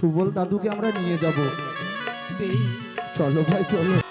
সুবল দাদুকে আমরা নিয়ে যাব। চলো ভাই চলো।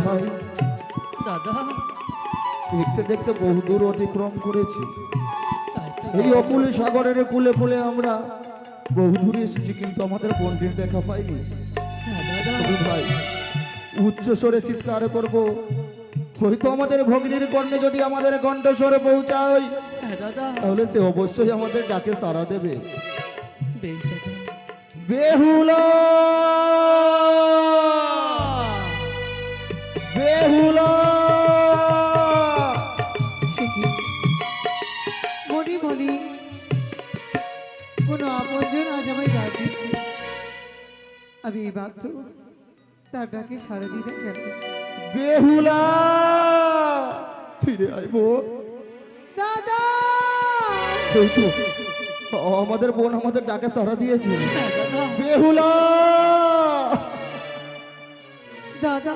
ভাই। দাদা। দেখতে দেখতে বহুদূর অতিক্রম করেছি। এই অকুল সাগরের কুলে কুলে আমরা বহুদূর এসেছি কিন্তু আমাদের বন্দির দেখা পাইনি। ভাই উচ্চ স্বরে চিৎকার করব। হয়তো আমাদের ভগ্নির কর্ণে যদি আমাদের কণ্ঠস্বরে পৌঁছায় হ্যাঁ তাহলে সে অবশ্যই আমাদের ডাকে সাড়া দেবে। বেহুলা! আমি এই বাধ্য তার ডাকে সারা দিবে কেন বেহুলা! ফিরে আইব। দাদা! এই তো আমাদের বোন আমাদের ডাকে সাড়া দিয়েছে। বেহুলা! দাদা!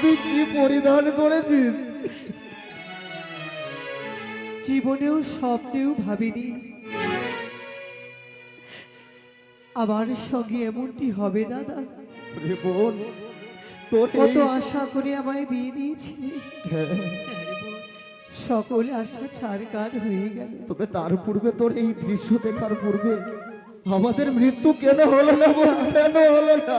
তুই কি পরিধান করেছিস? জীবনেও স্বপ্নেও ভাবিনি। আমার সঙ্গে এমনটি হবে দাদা। বোন তোর কত আশা করে আমায় বিয়ে দিয়েছি। হ্যাঁ, সকল আশা ছাড়কার হয়ে গেল। তবে তার পূর্বে তোর এই দৃশ্য দেখার পূর্বে আমাদের মৃত্যু কেন হলো না কেন হলো না?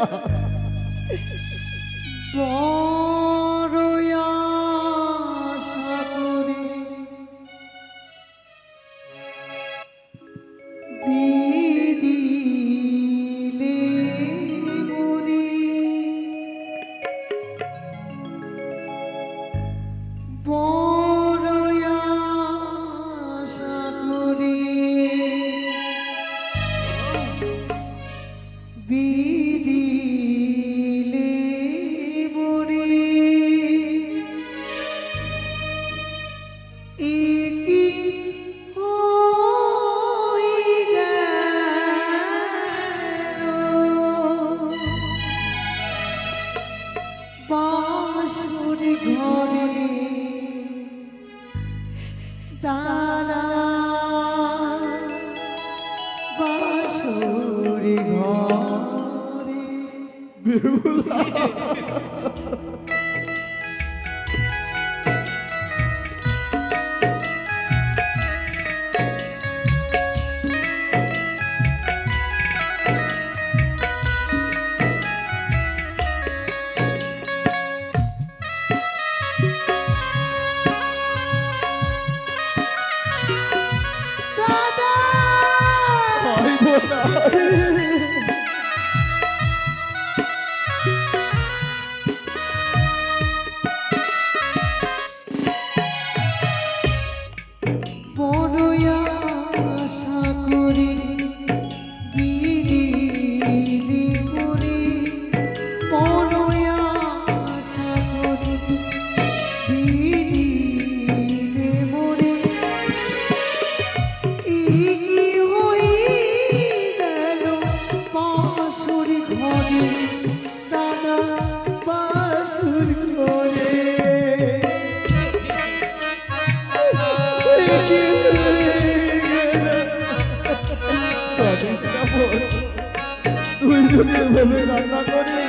তুই যদি রান্না করি।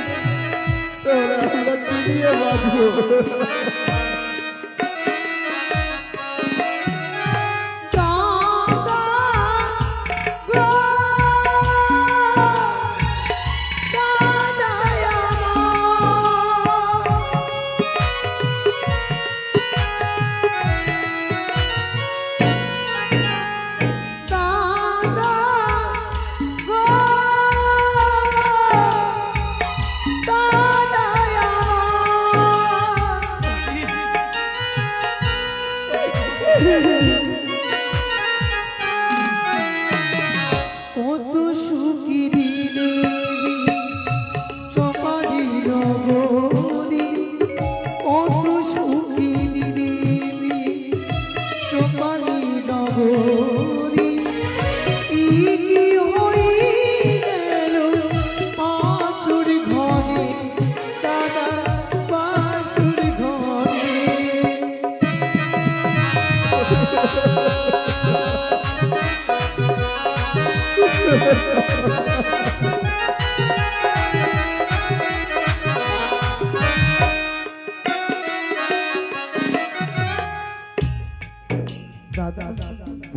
তোরা আমরা চিনিয়ে বাঁচবো।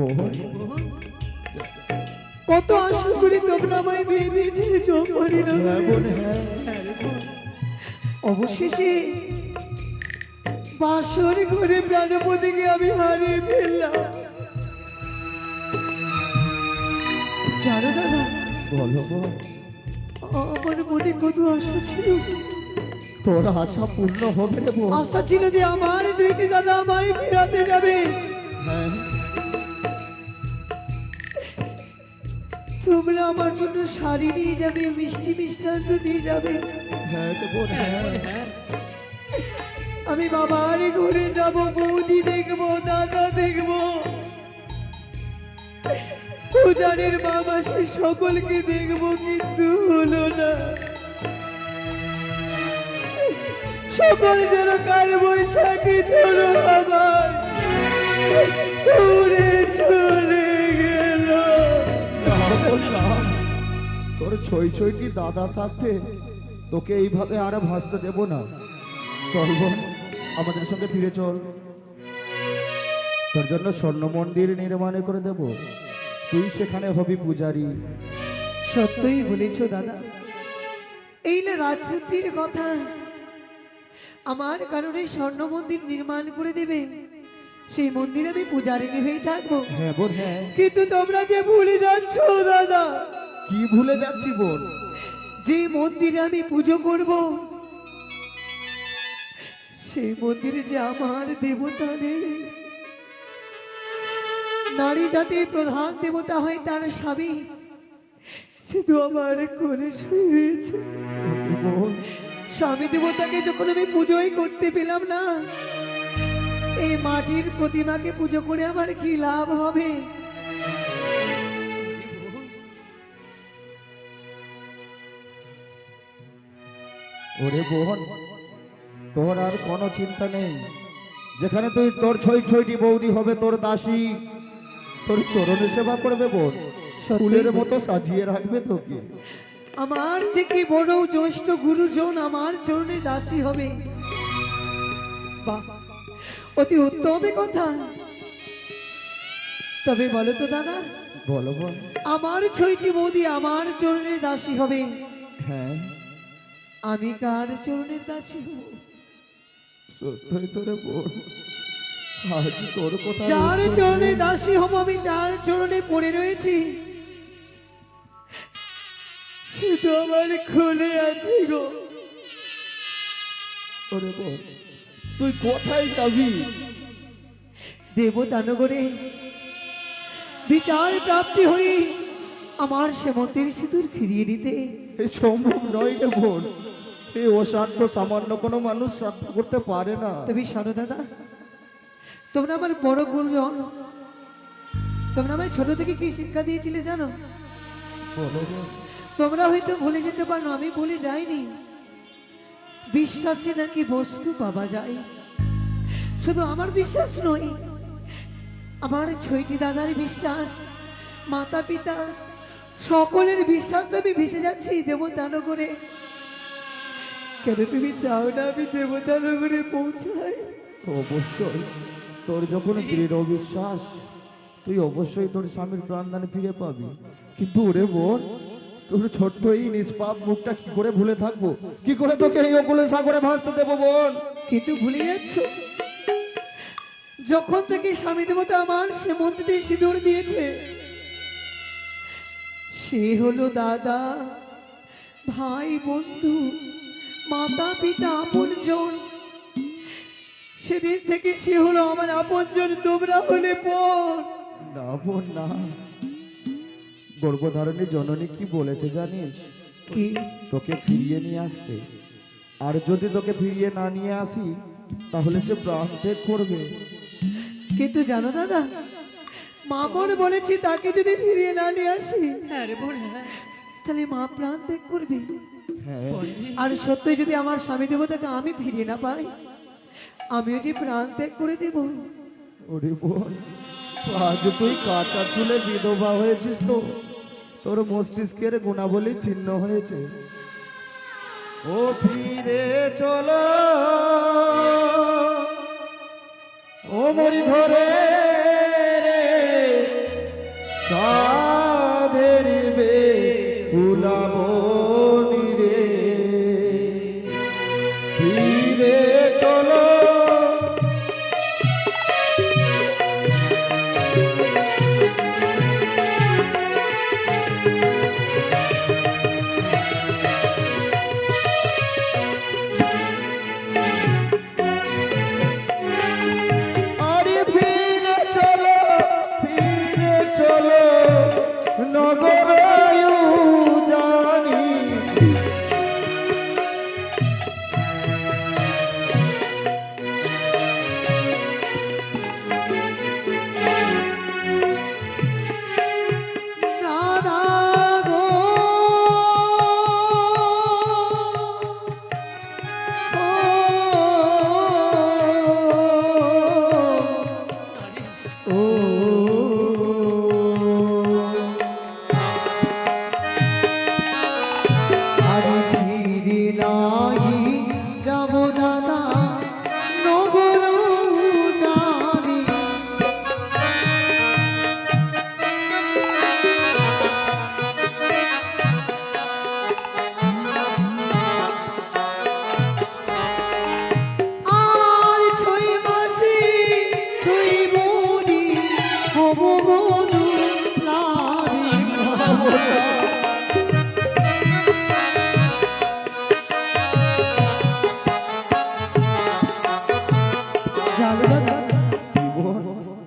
মোহন কত আশা করি তোমরা আমায় বিয়ে দিয়েছিলে চৌপারি অবশেষে বাসর ঘরে প্রাণপতিকে আমি হারিয়ে ফেললাম। জানো দাদা বলো। আমার মনে কত আশা ছিল। তোর আশা পূর্ণ হবে আশা ছিল যে আমার দুইটি দাদা আমায় ফিরাতে যাবে। হ্যাঁ। তোমরা আমার জন্য শাড়ি নিয়ে যাবে, মিষ্টি মিষ্টান্ন নিয়ে যাবে। আমি বাবার ঘরে যাব, বৌদি দেখব, দাদা দেখব। পূজারের মা মাসে সকলকে দেখব, কিন্তু হলো না। সকল যেন কাল বৈশাখী ঝড়ো আবার উড়ে চলে তোর ছই ছইটি দাদা থাকতে তোকে এইভাবে আর ভাসতে দেব না। চল বোন আমাদের সঙ্গে ফিরে চল। তোর জন্য স্বর্ণ মন্দির নির্মাণ করে দেব। তুই সেখানে হবি পূজারি। সত্যই বলেছ দাদা। এই না রাজপুত্রীর কথা। আমার কারণে স্বর্ণ মন্দির নির্মাণ করে দেবে। সেই মন্দিরে আমি পূজারিনী হয়ে থাকব। হ্যাঁ হ্যাঁ। কিন্তু তোমরা যে ভুলে যাচ্ছ দাদা কি ভুলে যাচ্ছি বোন? যে মন্দিরে আমি পুজো করব সেই মন্দিরে যে আমার দেবতা নেই। নারী জাতির প্রধান দেবতা হয় তার স্বামী। সে তো আমার কোলে শুয়ে রয়েছে। স্বামী দেবতাকে যখন আমি পুজোই করতে পেলাম না, এই মাটির প্রতিমাকে পুজো করে আমার কি লাভ হবে? ওরে বোন তোর আর কোনো চিন্তা নেই। যেখানে তুই তোর ছয় ছয়টি বৌদি হবে তোর দাসী তোর চরণে সেবা করবে বোন। ফুলের মতো সাজিয়ে রাখবে তোকে। আমার থেকে বড় জ্যেষ্ঠ গুরুজন আমার চরণে দাসী হবে। বাহ অতি উত্তম কথা। তবে বলো তো দাদা বলো বল আমার ছয়টি বৌদি আমার চরণের দাসী হবে। হ্যাঁ। আমি কার চরণের দাসী হব? সত্যই তোরে বোন আজ তোর কথা যার চরণে দাসী হব আমি যার চরণে পড়ে রয়েছি সে তো আমার খুলে আছে গো। ওরে বোন তুই কোথায় যাবি? দেবদানগরে বিচার প্রাপ্তি হয়ে আমার সেমন্তের সিঁদুর ফিরিয়ে দিতে। সম্ভব নয় বোন এই অসাধ্য সামান্য কোনো মানুষ সাধ্য করতে পারে না। তবে শোনো দাদা তোমরা আমার বড় গুরুজন। তোমরা আমায় ছোট থেকে কি শিক্ষা দিয়েছিলে জানো? তোমরা হয়তো ভুলে যেতে পারো আমি ভুলে যাইনি। বিশ্বাসে নাকি বস্তু পাওয়া যায়? শুধু আমার বিশ্বাস নয় আমার ছয়টি দাদার বিশ্বাস মাতা পিতা সকলের বিশ্বাস আমি ভেসে যাচ্ছি দেবতানগরে। কেন তুমি চাও না আমি দেবতানগরে পৌঁছাই? অবশ্যই। তোর যখন দৃঢ় বিশ্বাস তুই অবশ্যই তোর স্বামীর প্রাণদানে ফিরে পাবি। কিন্তু ওরে বোন তোর ছোট্ট এই নিষ্পাপ মুখটা কি করে ভুলে থাকব? কি করে তোকে এই অকুলে সাগরে ভাসতে দেবো বোন? কিন্তু ভুলে যাচ্ছ? যখন থেকে স্বামী দেবতা আমার সে মন্ত্রীতে সিঁদুর দিয়েছে সে হলো দাদা ভাই বন্ধু মাতা পিতা আপনজন। সেদিন থেকে সে হলো আমার আপনজন তোমরা হলে পর। না বোন না। গর্ভধারণী জননী কি বলেছে জানিস? কি? তোকে ফিরিয়ে নিয়ে আসতে। আর যদি তোকে ফিরিয়ে না নিয়ে আসি তাহলে সে প্রাণ ত্যাগ করবে। কিন্তু জানো দাদা মা মনে বলেছি তাকে যদি ফিরিয়ে না নিয়ে আসি হ্যাঁ রে বোন হ্যাঁ। তাহলে মা প্রাণ ত্যাগ করবে। আর সত্যি যদি আমার স্বামী দেবতাকে আমি ফিরিয়ে না পাই আমিও যে প্রাণ ত্যাগ করে দেব। ওরে বোন আজ তুই কাঁচা চুলে বিধবা হয়েছিস তো। তোর মস্তিষ্কের গুণাবলী ছিন্ন হয়েছে। ও ফিরে চলো। ও মরি ধরে রে ও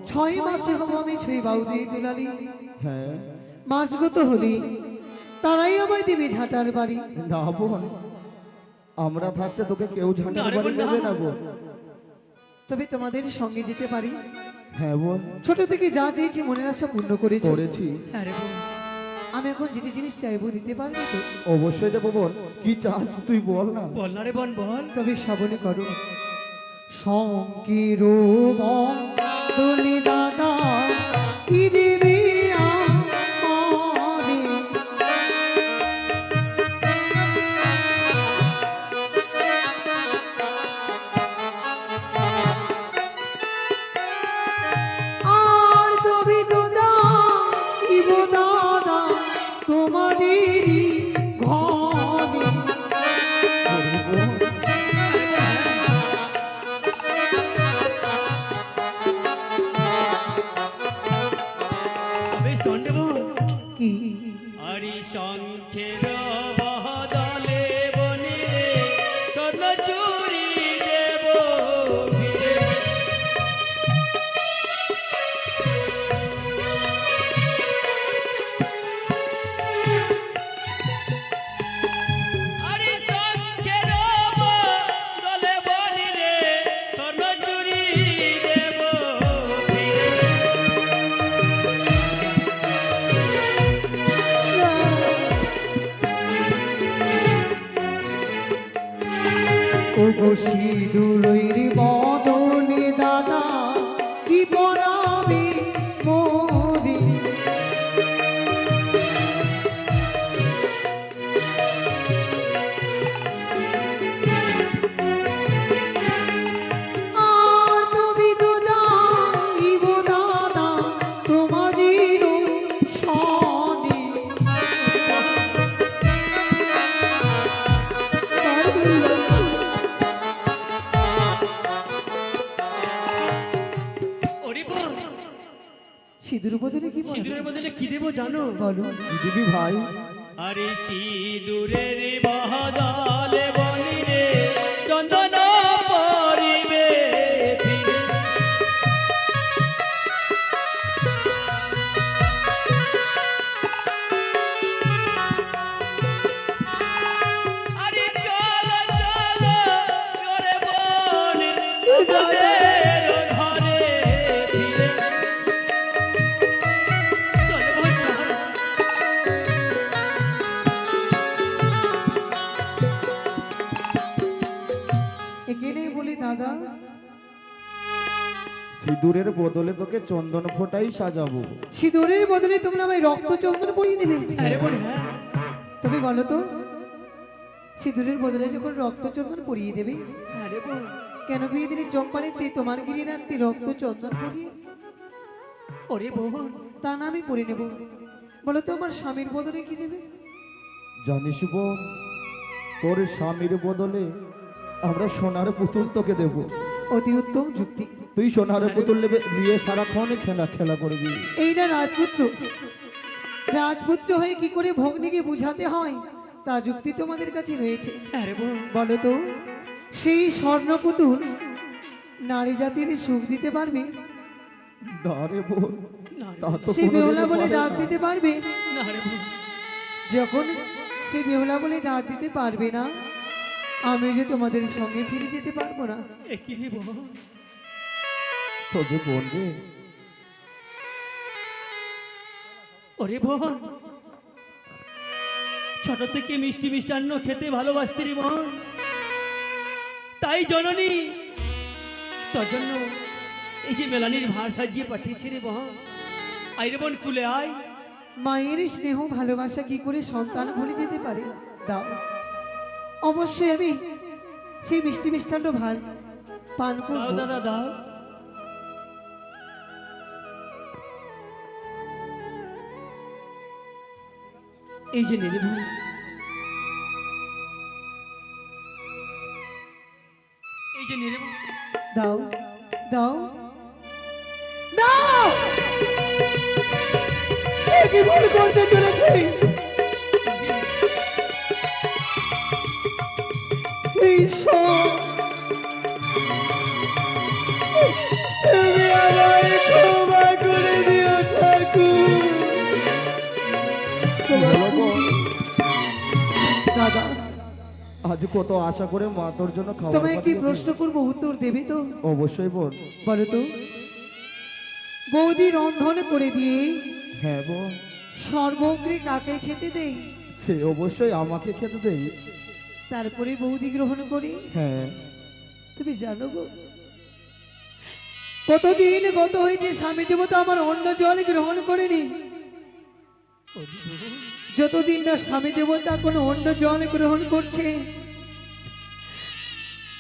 ছয় মাসে হব আমি ছয় বাউদি দুলালি। হ্যাঁ। মাসগত হলি তারাই আমায় দিবি ঝাঁটার বাড়ি। না বোন আমরা থাকতে তোকে কেউ ঝাঁটার বাড়ি না। দেবে না বোন তবে তোমাদের সঙ্গে যেতে পারি? হ্যাঁ বোন ছোট থেকে যা চেয়েছি মনের আশা পূর্ণ করেছি। করেছি। হ্যাঁ রে বোন। আমি এখন যেটি জিনিস চাইব দিতে পারব তো? অবশ্যই দেবো বোন কি চাস তুই বল না। বল না রে বোন বল। তবে শ্রাবণে করো। সঙ্গীর তুলি দাদা কি ও বসি দুলইর সিঁদুর বদলে কি? সিঁদুরের বদলে কি দেবো জানো? বলো। কি দিবি ভাই? আরে সিঁদুরের বহদলে বনি রে চন্দন সিঁদুরের বদলে তোকে চন্দন ফোটাই সাজাবো। সিঁদুরের বদলে তোমরা আমায় রক্ত চন্দন পরিয়ে দেবে। হ্যাঁ হ্যাঁ। তুমি বলো তো সিঁদুরের বদলে যখন রক্ত চন্দন পরিয়ে দেবে হ্যাঁ কেন বিয়ে দিনে চম্পানিতে তোমার গিরি রাখতে রক্ত চন্দন পরিয়ে ওরে বোন। তা না আমি পরে নেব। বলো তো আমার স্বামীর বদলে কি দেবে? জানিস বোন তোর স্বামীর বদলে আমরা সোনার পুতুল তোকে দেব। অতি উত্তম যুক্তি। তুই সোনার পুতুল নেবে নিয়ে সারাক্ষণ খেলা খেলা করবি। এই না রাজপুত্র। রাজপুত্র হয়ে কি করে ভগ্নীকে বুঝাতে হয়? তা যুক্তি তোমাদের কাছে রয়েছে। বলো তো সেই স্বর্ণ পুতুল নারী জাতির সুখ দিতে পারবে? কোনোদিনও বেহুলা বলে ডাক দিতে পারবে? যখন সে বেহুলা বলে ডাক দিতে পারবে না আমি যে তোমাদের সঙ্গে ফিরে যেতে পারব না। কি রে বোন তবে বোন রে। ওরে বোন ছোট থেকে মিষ্টি মিষ্টান্ন খেতে ভালোবাসতে রে বোন। তাই জননী তোর জন্য এই যে মেলানির ভার সাজিয়ে পাঠিয়েছে রে বোন। আই রে বোন কুলে আয়। মায়ের স্নেহ ভালোবাসা কি করে সন্তান ভুলে যেতে পারে? দাও। অবশ্যই আমি সেই মিষ্টি মিষ্টান্ন ভালো পান করব। দাদা দাও। এই যে নেড়ে বোন এই যে নেড়ে দাও দাও। দাও! কি ভুল করতে চলেছে। তুমি আমায় ক্ষমা করে দিও ঠাকুর দাদা আজ কত আশা করে মা তোর জন্য তোমায় কি প্রশ্ন করব উত্তর দেবে তো? অবশ্যই বোন বলো তো। বৌদি রন্ধন করে দিয়ে হ্যাঁ বোন সর্বগ্রে কাকে খেতে দেই? সে অবশ্যই আমাকে খেতে দেই। তারপরে বৌদি গ্রহণ করি। হ্যাঁ। তুমি জানো গো কতদিন গত হয়েছে স্বামী দেবতা আমার অন্য জল গ্রহণ করেনি। যতদিন না স্বামী দেবতা কোনো অন্য জল গ্রহণ করছে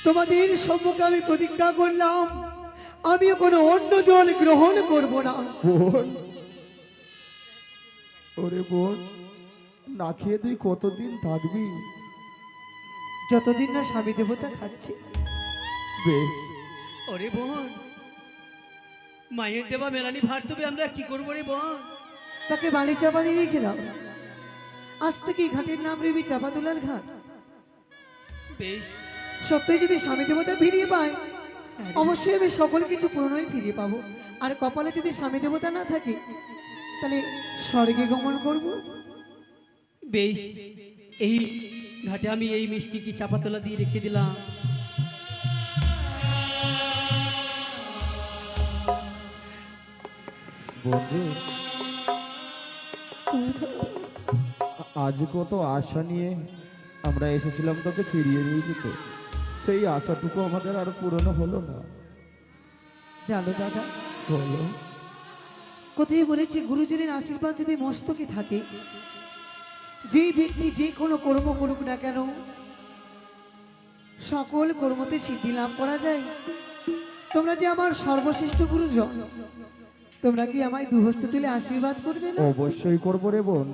তোমাদের সম্মুখে আমি প্রতিজ্ঞা করলাম আমিও কোনো অন্য জল গ্রহণ করব না। ওরে বোন না খেয়ে তুই কতদিন থাকবি? যতদিন না স্বামী দেবতা খাচ্ছি। বেশ। ওরে বোন মায়ের দেবা মেলানি ভার তবে আমরা কি করব রে বোন? তাকে বালি চাপা দিয়ে রেখে দাও। আজ থেকে ঘাটের নাম রেবি চাপা তোলার ঘাট। বেশ। সত্যই যদি স্বামী দেবতা ফিরিয়ে পায় অবশ্যই আমি সকল কিছু পুরনোই ফিরিয়ে পাবো। আর কপালে যদি স্বামী দেবতা না থাকে তাহলে স্বর্গে গমন করব। বেশ। এই ঘাটে আমি এই মিষ্টি কি চাপাতলা দিয়ে রেখে দিলাম। বন্ধু আজ কত আশা নিয়ে আমরা এসেছিলাম তোকে ফিরিয়ে নিয়ে যেতে। সেই আশাটুকু আমাদের আর পূরণ হলো না। জানো দাদা বলো। কোথায় বলেছে গুরুজনের আশীর্বাদ যদি মস্তকে থাকে যে ব্যক্তি যে কোনো কর্ম করুক না কেন সকল কর্মতে সিদ্ধি লাভ করা যায়। তোমরা যে আমার সর্বশ্রেষ্ঠ গুরুজন তোমরা কি আমায় দুহস্ত তুলে আশীর্বাদ করবে না? অবশ্যই করব রে বোন।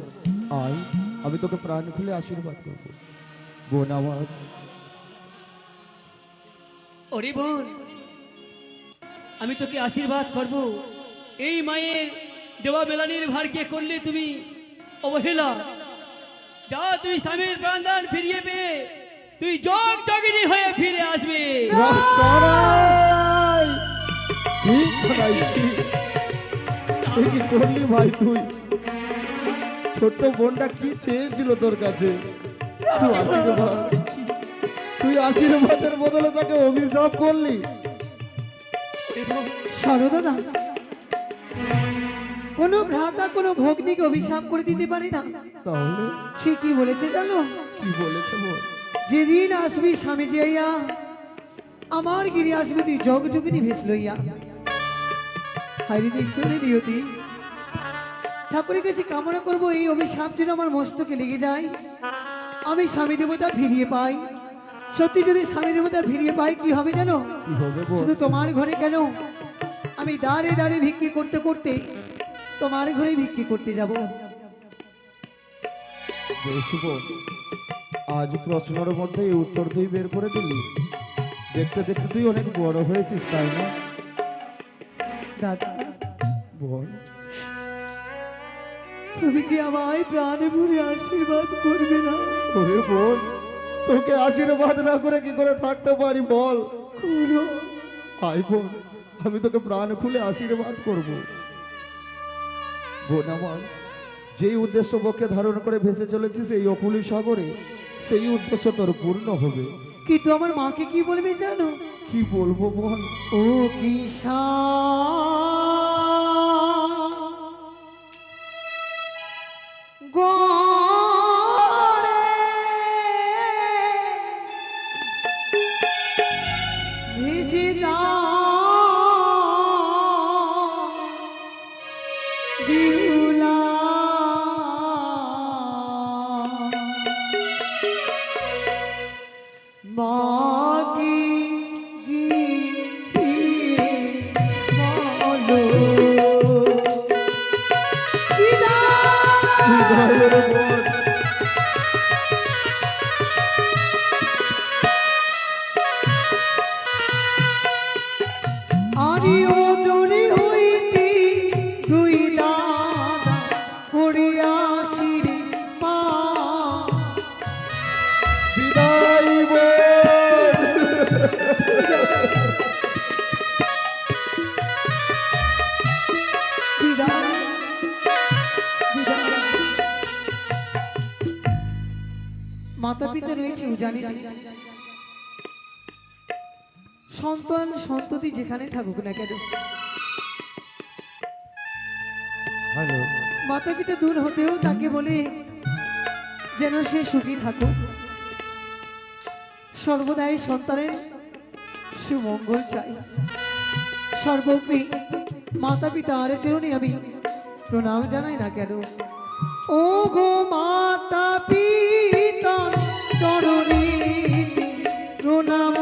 আয় আমি তোকে প্রাণ খুলে আশীর্বাদ করব। বোন আমার। ওরে বোন আমি তোকে আশীর্বাদ করব। এই মায়ের দেওয়া মেলানির ভারকে করলে তুমি অবহেলা যা তুই স্বামীর প্রাণদান ফিরিয়ে পেয়ে তুই যোগ যোগিনী হয়ে ফিরে আসবে। ঠিক ভাই, কি করলি ভাই তুই? ছোট্ট বোনটা কি চেয়েছিল তোর কাছে? তুই আশীর্বাদ। তুই আশীর্বাদের বদলে তাকে অভিশাপ করলি? সরদা কোনো ভ্রাতা কোনো ভগ্নিকে অভিশাপ করে দিতে পারে না। তাহলে? সে কি বলেছে জানো? কি বলেছে বোন যেদিন আসবি স্বামী যাইয়া আমার গিরি আসবি তুই জগ যোগিনী ভেস লইয়া। হাইরি নিষ্ঠুরে নিয়তি। ঠাকুরের কাছে কামনা করব এই অভিশাপ যেন আমার মস্তকে লেগে যায়। আমি স্বামী দেবতা ফিরিয়ে পাই। সত্যি যদি স্বামী দেবতা ফিরিয়ে পাই কি হবে জানো? শুধু তোমার ঘরে কেন? আমি দাঁড়ে দাঁড়ে ভিক্ষি করতে করতে তোমার ঘরে ভিক্ষি করতে যাব। আজ প্রশ্নের মধ্যে এই উত্তর তুই বের করে দিলি। দেখতে দেখতে তুই অনেক বড় হয়েছিস তাই না? দাদা তুমি কি আমায় প্রাণে ভরে আশীর্বাদ করবে না? ওরে বোন তোকে আশীর্বাদ না করে কি করে থাকতে পারি বল? আই বোন আমি তোকে প্রাণ খুলে আশীর্বাদ করব। বোন আমার যেই উদ্দেশ্য পক্ষে ধারণ করে ভেসে চলেছে সেই অকুলি সাগরে সেই উদ্দেশ্য তোর পূর্ণ হবে। কিন্তু আমার মাকে কি বলবি জানো? কি বলব বল? ও কিসা গড়ে উজানিতে সন্তান সন্ততি যেখানে থাকুক না কেন। মাতা পিতা দূর হতেও তাকে বলে যেন সে সুখী থাকুক। সর্বদাই সন্তানের সুমঙ্গল চাই। সর্বগ্রী মাতা পিতা আর চরণে আমি। প্রণাম জানাই না কেন। ও গো মাতা পিতা চরণে প্রণাম।